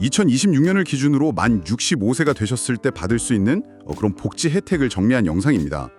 2026년을 기준으로 만 65세가 되셨을 때 받을 수 있는 어, 그런 복지 혜택을 정리한 영상입니다.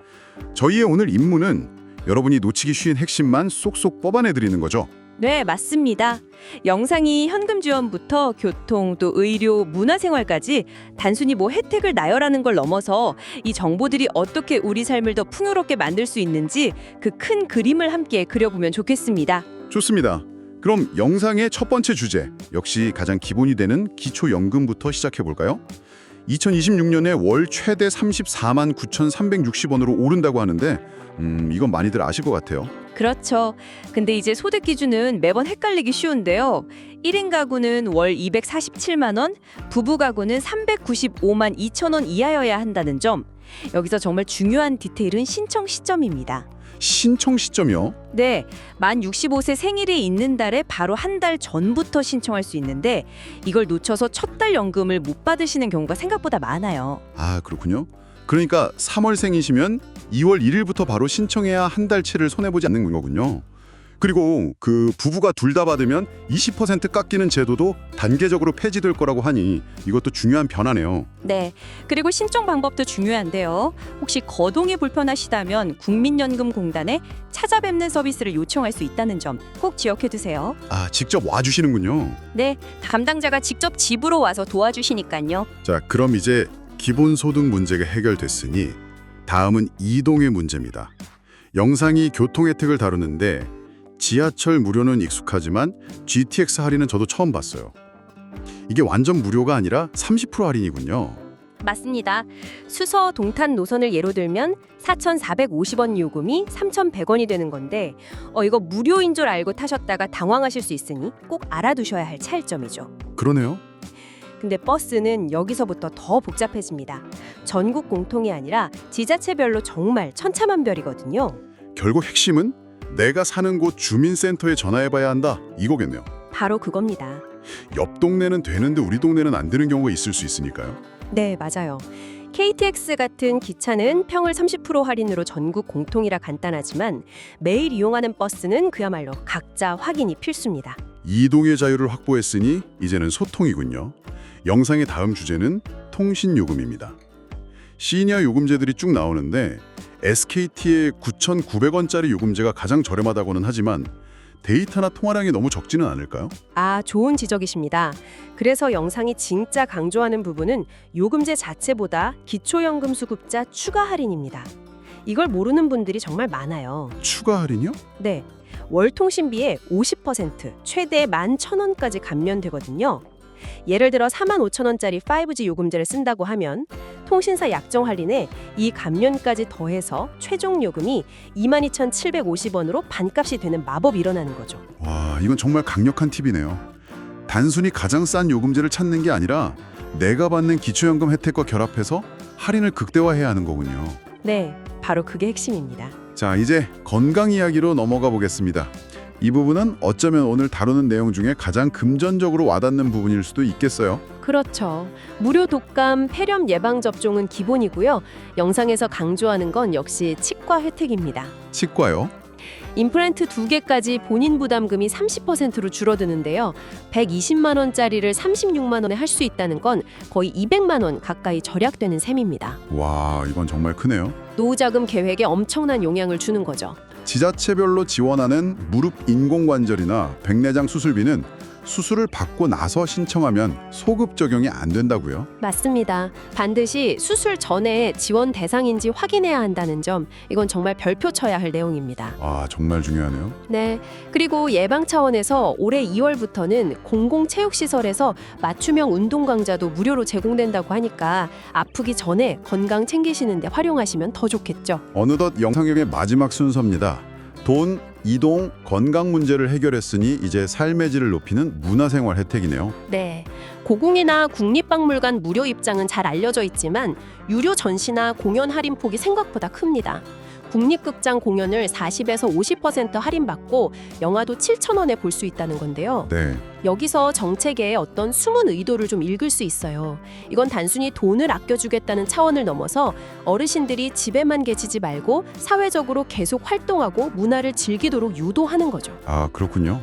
저희의 오늘 임무는 여러분이 놓치기 쉬운 핵심만 쏙쏙 뽑아내 드리는 거죠. 네, 맞습니다. 영상이 현금 지원부터 교통 또 의료, 문화생활까지 단순히 뭐 혜택을 나열하는 걸 넘어서 이 정보들이 어떻게 우리 삶을 더 풍요롭게 만들 수 있는지 그 큰 그림을 함께 그려보면 좋겠습니다. 좋습니다. 그럼 영상의 첫 번째 주제, 역시 가장 기본이 되는 기초연금부터 시작해 볼까요? 2026년에 월 최대 34만 9,360원으로 오른다고 하는데 음, 이건 많이들 아실 것 같아요. 그렇죠. 근데 이제 소득 기준은 매번 헷갈리기 쉬운데요. 1인 가구는 월 247만 원, 부부 가구는 395만 2천 원 이하여야 한다는 점. 여기서 정말 중요한 디테일은 신청 시점입니다. 신청 시점이요. 네, 만 65세 생일이 있는 달에 바로 한 달 전부터 신청할 수 있는데 이걸 놓쳐서 첫 달 연금을 못 받으시는 경우가 생각보다 많아요. 아, 그렇군요. 그러니까 3월생이시면 2월 1일부터 바로 신청해야 한 달치를 손해보지 않는 거군요. 그리고 그 부부가 둘 다 받으면 20% 깎이는 제도도 단계적으로 폐지될 거라고 하니 이것도 중요한 변화네요. 네, 그리고 신청 방법도 중요한데요. 혹시 거동이 불편하시다면 국민연금공단에 찾아뵙는 서비스를 요청할 수 있다는 점 꼭 기억해 두세요. 아, 직접 와주시는군요. 네, 담당자가 직접 집으로 와서 도와주시니까요. 자, 그럼 이제 기본소득 문제가 해결됐으니 다음은 이동의 문제입니다. 영상이 교통 혜택을 다루는데 지하철 무료는 익숙하지만 GTX 할인은 저도 처음 봤어요. 이게 완전 무료가 아니라 30% 할인이군요. 맞습니다. 수서 동탄 노선을 예로 들면 4,450원 요금이 3,100원이 되는 건데 어 이거 무료인 줄 알고 타셨다가 당황하실 수 있으니 꼭 알아두셔야 할 차이점이죠. 그러네요. 근데 버스는 여기서부터 더 복잡해집니다. 전국 공통이 아니라 지자체별로 정말 천차만별이거든요. 결국 핵심은 내가 사는 곳 주민센터에 전화해봐야 한다 이거겠네요. 바로 그겁니다. 옆 동네는 되는데 우리 동네는 안 되는 경우가 있을 수 있으니까요. 네, 맞아요. KTX 같은 기차는 평을 30% 할인으로 전국 공통이라 간단하지만 매일 이용하는 버스는 그야말로 각자 확인이 필수입니다. 이동의 자유를 확보했으니 이제는 소통이군요. 영상의 다음 주제는 통신 요금입니다. 시니어 요금제들이 쭉 나오는데 SKT의 9,900원짜리 요금제가 가장 저렴하다고는 하지만 데이터나 통화량이 너무 적지는 않을까요? 아, 좋은 지적이십니다. 그래서 영상이 진짜 강조하는 부분은 요금제 자체보다 기초연금 수급자 추가 할인입니다. 이걸 모르는 분들이 정말 많아요. 추가 할인이요? 네. 월 통신비의 50% 최대 11,000원까지 감면되거든요. 예를 들어 45,000원짜리 5G 요금제를 쓴다고 하면 통신사 약정 할인에 이 감면까지 더해서 최종 요금이 22,750원으로 반값이 되는 마법이 일어나는 거죠. 와, 이건 정말 강력한 팁이네요. 단순히 가장 싼 요금제를 찾는 게 아니라 내가 받는 기초연금 혜택과 결합해서 할인을 극대화해야 하는 거군요. 네, 바로 그게 핵심입니다. 자, 이제 건강 이야기로 넘어가 보겠습니다. 이 부분은 어쩌면 오늘 다루는 내용 중에 가장 금전적으로 와닿는 부분일 수도 있겠어요. 그렇죠. 무료 독감, 폐렴 예방 접종은 기본이고요. 영상에서 강조하는 건 역시 치과 혜택입니다. 치과요? 임플란트 두 개까지 본인 부담금이 30%로 줄어드는데요. 120만 원짜리를 36만 원에 할 수 있다는 건 거의 200만 원 가까이 절약되는 셈입니다. 와, 이건 정말 크네요. 노후자금 계획에 엄청난 영향을 주는 거죠. 지자체별로 지원하는 무릎 인공관절이나 백내장 수술비는 수술을 받고 나서 신청하면 소급 적용이 안 된다고요. 맞습니다. 반드시 수술 전에 지원 대상인지 확인해야 한다는 점, 이건 정말 별표 쳐야 할 내용입니다. 아, 정말 중요하네요. 네. 그리고 예방 차원에서 올해 2월부터는 공공체육시설에서 맞춤형 운동 강좌도 무료로 제공된다고 하니까 아프기 전에 건강 챙기시는데 활용하시면 더 좋겠죠. 어느덧 영상역의 마지막 순서입니다. 돈, 이동, 건강 문제를 해결했으니 이제 삶의 질을 높이는 문화생활 혜택이네요. 네. 고궁이나 국립박물관 무료 입장은 잘 알려져 있지만 유료 전시나 공연 할인 폭이 생각보다 큽니다. 국립극장 공연을 40에서 50% 할인받고 영화도 7,000원에 볼 수 있다는 건데요. 네. 여기서 정책의 어떤 숨은 의도를 좀 읽을 수 있어요. 이건 단순히 돈을 아껴주겠다는 차원을 넘어서 어르신들이 집에만 계시지 말고 사회적으로 계속 활동하고 문화를 즐기도록 유도하는 거죠. 아, 그렇군요.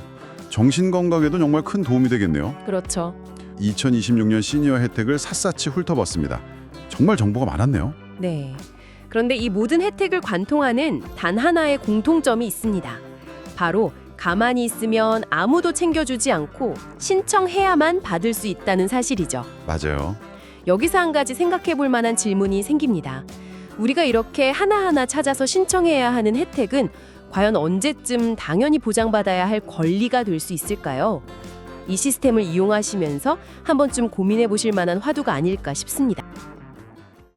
정신 건강에도 정말 큰 도움이 되겠네요. 그렇죠. 2026년 시니어 혜택을 샅샅이 훑어봤습니다. 정말 정보가 많았네요. 네. 그런데 이 모든 혜택을 관통하는 단 하나의 공통점이 있습니다. 바로 가만히 있으면 아무도 챙겨주지 않고 신청해야만 받을 수 있다는 사실이죠. 맞아요. 여기서 한 가지 생각해 볼 만한 질문이 생깁니다. 우리가 이렇게 하나하나 찾아서 신청해야 하는 혜택은 과연 언제쯤 당연히 보장받아야 할 권리가 될 수 있을까요? 이 시스템을 이용하시면서 한 번쯤 고민해 보실 만한 화두가 아닐까 싶습니다.